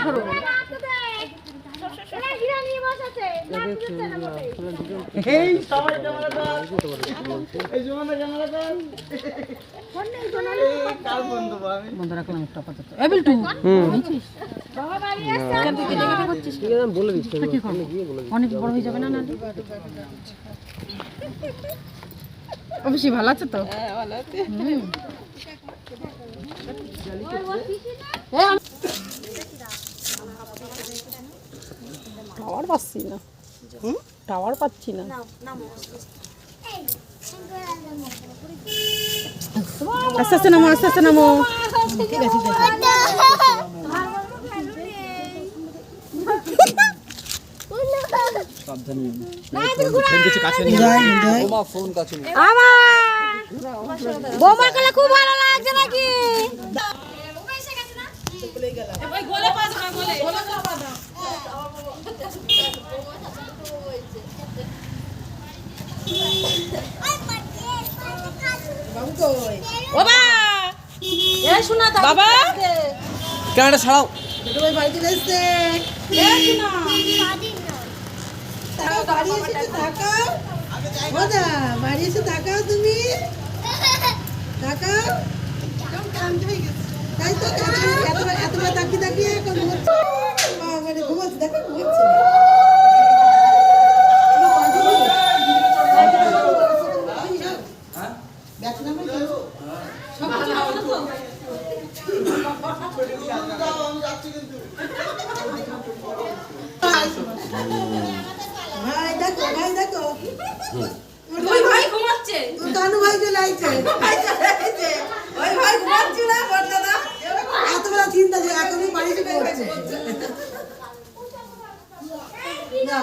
করো এই সবাই এই কেন তুই কেটে কেটে করছিস বলে দিচ্ছি তো কি করব অনেক বড় হয়ে যাবে না না অবশ্যই ভালো আছে তো? আম- টাওয়ার পাচ্ছি না। টাওয়ার পাচ্ছি না। আস্তে আস্তে নামো আস্তে আস্তে নামো। ঠিক আছে বৌমার খুব ভালো লাগছে নাকি? বাবা! এ শোনা বাবা! ক্যামেরাটা ছাড়াও। বাড়িতে এসছে। বাড়ি এসে তাকাও ওদা বাড়ি এসে তাকাও তুমি। তাকাও তাই তো চিন্তা যে এখনই বাড়ি চলে না